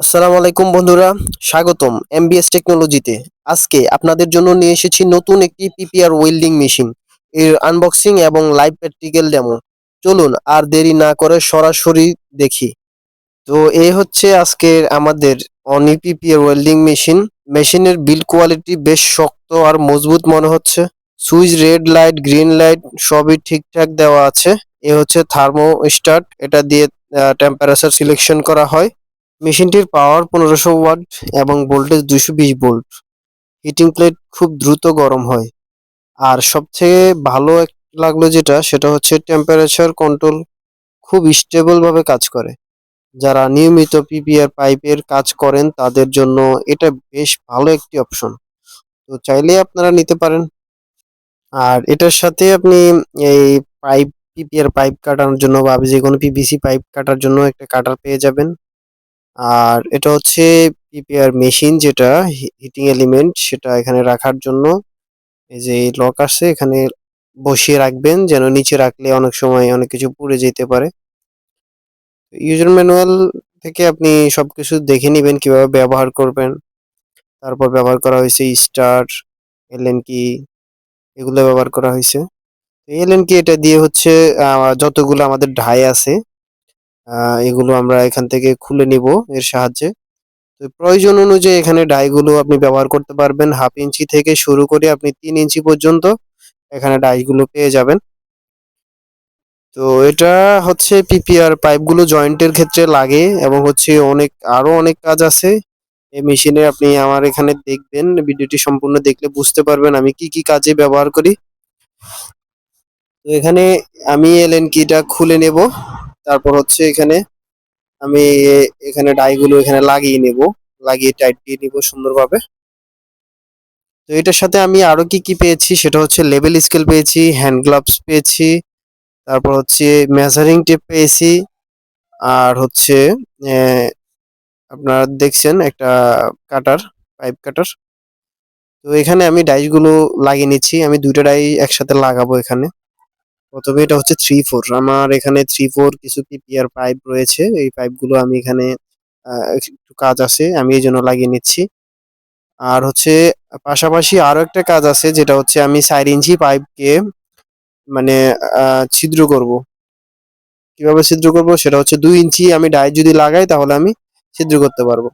আসসালামু আলাইকুম বন্ধুরা, স্বাগতম এমবিএস টেকনোলজিতে আজকে আপনাদের জন্য নিয়ে এসেছি নতুন একটি পিপিআর ওয়েল্ডিং মেশিন এর আনবক্সিং এবং লাইভ প্র্যাকটিক্যাল ডেমো চলুন আর দেরি না করে সরাসরি দেখি। তো এই হচ্ছে আজকের আমাদের অনি পিপিআর ওয়েল্ডিং মেশিন মেশিনের বিল্ড কোয়ালিটি বেশ শক্ত আর মজবুত মনে হচ্ছে। Switch red light green light সবই ঠিকঠাক দেওয়া আছে। এ হচ্ছে থার্মো স্টার্ট এটা দিয়ে টেম্পারেচার সিলেকশন করা হয়। মেশিনটির পাওয়ার পনেরোশো ওয়াট এবং ভোল্টেজ দুশো বিশ ভোল্ট হিটিং প্লেট খুব দ্রুত গরম হয়। আর সবথেকে ভালো লাগল যেটা, সেটা হচ্ছে টেম্পারেচার কন্ট্রোল খুব স্টেবল ভাবে কাজ করে। যারা নিয়মিত পিপিআর পাইপের কাজ করেন, তাদের জন্য এটা বেশ ভালো একটি অপশন তো চাইলে আপনারা নিতে পারেন। আর এটার সাথে আপনি এই পাইপ পিপিআর পাইপ কাটানোর জন্য বা যে কোনো পিভিসি পাইপ কাটার জন্য একটা কাটার পেয়ে যাবেন। আর এটা হচ্ছে পিপিআর মেশিন যেটা হিটিং এলিমেন্ট সেটা এখানে রাখার জন্য। এই যে লক আছে এখানে বসিয়ে রাখবেন যেন নিচে রাখলে অনেক সময় অনেক কিছু পুড়ে যেতে পারে। ইউজার ম্যানুয়াল থেকে আপনি সবকিছু দেখে নেবেন কীভাবে ব্যবহার করবেন। তারপর ব্যবহার করা হয়েছে স্টার এলএন কি এগুলো ব্যবহার করা হয়েছে। এলএন কি এটা দিয়ে হচ্ছে যতগুলো আমাদের ঢাই আছে এগুলো আমরা এখান থেকে খুলে নিব এর সাহায্যে। তো প্রয়োজন অনুযায়ী এখানে ডাইগুলো আপনি ব্যবহার করতে পারবেন। হাফ ইঞ্চি থেকে শুরু করে আপনি তিন ইঞ্চি পর্যন্ত এখানে ডাইগুলো পেয়ে যাবেন। তো এটা হচ্ছে পিপিআর পাইপগুলো জয়েন্টের ক্ষেত্রে লাগে এবং হচ্ছে অনেক, আরও অনেক কাজ আছে। এই মেশিনে আপনি আমার এখানে দেখবেন, ভিডিওটি সম্পূর্ণ দেখলে বুঝতে পারবেন আমি কি কি কাজে ব্যবহার করি। তো এখানে আমি এলএন কিটা খুলে নেব। তারপর হচ্ছে এখানে আমি এখানে ডাইগুলো এখানে লাগিয়ে নেব, লাগিয়ে টাইট দিয়ে নিব সুন্দরভাবে। তো এটার সাথে আমি আরও কি কি পেয়েছি সেটা হচ্ছে লেভেল স্কেল পেয়েছি হ্যান্ড গ্লাভস পেয়েছি, তারপর হচ্ছে মেজারিং টেপ পেয়েছি, আর হচ্ছে আপনারা দেখছেন একটা কাটার পাইপ কাটার তো এখানে আমি ডাইসগুলো লাগিয়ে নিচ্ছি, আমি দুইটা ডাই একসাথে লাগাবো এখানে। প্রথমে এটা হচ্ছে থ্রি ফোর আমার এখানে থ্রি ফোর কিছু পিপিআর পাইপ রয়েছে। এই পাইপগুলো আমি এখানে একটু কাজ আছে, আমি এই জন্য লাগিয়ে নিচ্ছি। আর হচ্ছে, পাশাপাশি আরও একটা কাজ আছে, যেটা হচ্ছে আমি চার ইঞ্চি পাইপকে মানে ছিদ্র করব। কীভাবে ছিদ্র করব? সেটা হচ্ছে দুই ইঞ্চি আমি ডাই যদি লাগাই, তাহলে আমি ছিদ্র করতে পারব।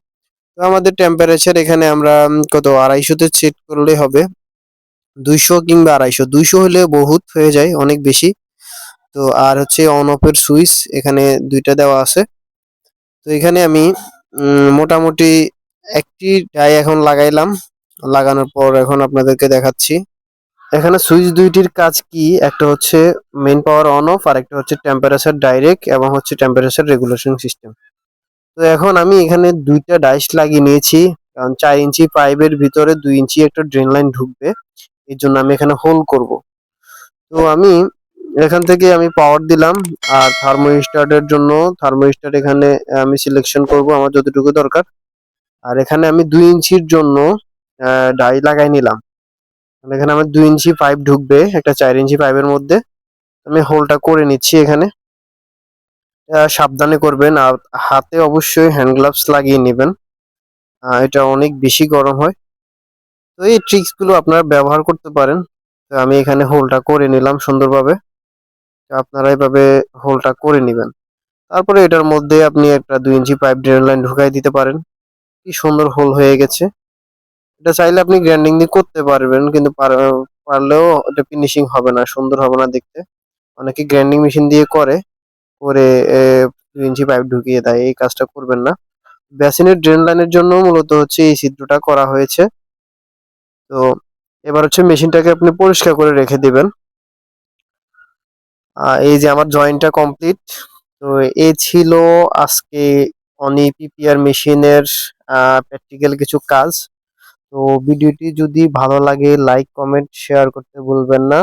তো আমাদের টেম্পারেচার এখানে আমরা কত, আড়াইশোতে সেট করলে হবে। দুইশো কিংবা আড়াইশো। দুইশো হলে বহুত হয়ে যায়, অনেক বেশি। তো আর হচ্ছে অন অফের সুইচ এখানে দুইটা দেওয়া আছে। তো এখানে আমি মোটামুটি একটি ডাই এখন লাগাইলাম। লাগানোর পর এখন আপনাদেরকে দেখাচ্ছি। এখানে সুইচ দুইটির কাজ কি? একটা হচ্ছে মেইন পাওয়ার অন অফ আর একটা হচ্ছে টেম্পারেচার ডাইরেক্ট এবং হচ্ছে টেম্পারেচার রেগুলেশন সিস্টেম তো এখন আমি এখানে দুইটা ডাইস লাগিয়ে নিয়েছি। কারণ চার ইঞ্চি পাইপের ভিতরে দুই ইঞ্চি একটা ড্রেন লাইন ঢুকবে। এর জন্য আমি এখানে হোল করব। তো আমি এখান থেকে আমি পাওয়ার দিলাম আর থার্মোস্ট্যাটের জন্য থার্মোস্ট্যাট এখানে আমি সিলেকশন করব আমার যতটুকু দরকার। আর এখানে আমি দুই ইঞ্চির জন্য ডাই লাগাই নিলাম। এখানে আমার দুই ইঞ্চি পাইপ ঢুকবে, একটা চার ইঞ্চি পাইপের মধ্যে। আমি হোলটা করে নিচ্ছি এখানে। সাবধানে করবেন আর হাতে অবশ্যই হ্যান্ড গ্লাভস লাগিয়ে নেবেন। এটা অনেক বেশি গরম হয়। তো এই ট্রিক্সগুলো আপনারা ব্যবহার করতে পারেন। তো আমি এখানে হোলটা করে নিলাম সুন্দরভাবে। আপনারা এভাবে হোলটা করে নেবেন। তারপরে এটার মধ্যে আপনি একটা দুই ইঞ্চি পাইপ ড্রেন লাইন ঢুকাই দিতে পারেন। কি সুন্দর হোল হয়ে গেছে। এটা চাইলে আপনি গ্র্যান্ডিং দিয়ে করতে পারবেন, কিন্তু পার- পারলেও এটা ফিনিশিং হবে না, সুন্দর হবে না দেখতে। অনেকে গ্র্যান্ডিং মেশিন দিয়ে করে করে দুই ইঞ্চি পাইপ ঢুকিয়ে দেয়। এই কাজটা করবেন না। বেসিনের ড্রেন লাইনের জন্য মূলত হচ্ছে এই ছিদ্রটা করা হয়েছে। তো এবার হচ্ছে মেশিনটাকে আপনি পরিষ্কার করে রেখে দিবেন। এই যে আমার জয়েন্টটা কমপ্লিট, তো এ ছিল আজকে অনি পিপিআর মেশিনের প্র্যাকটিক্যাল কিছু কাজ। তো ভিডিওটি যদি ভালো লাগে লাইক কমেন্ট শেয়ার করতে ভুলবেন না।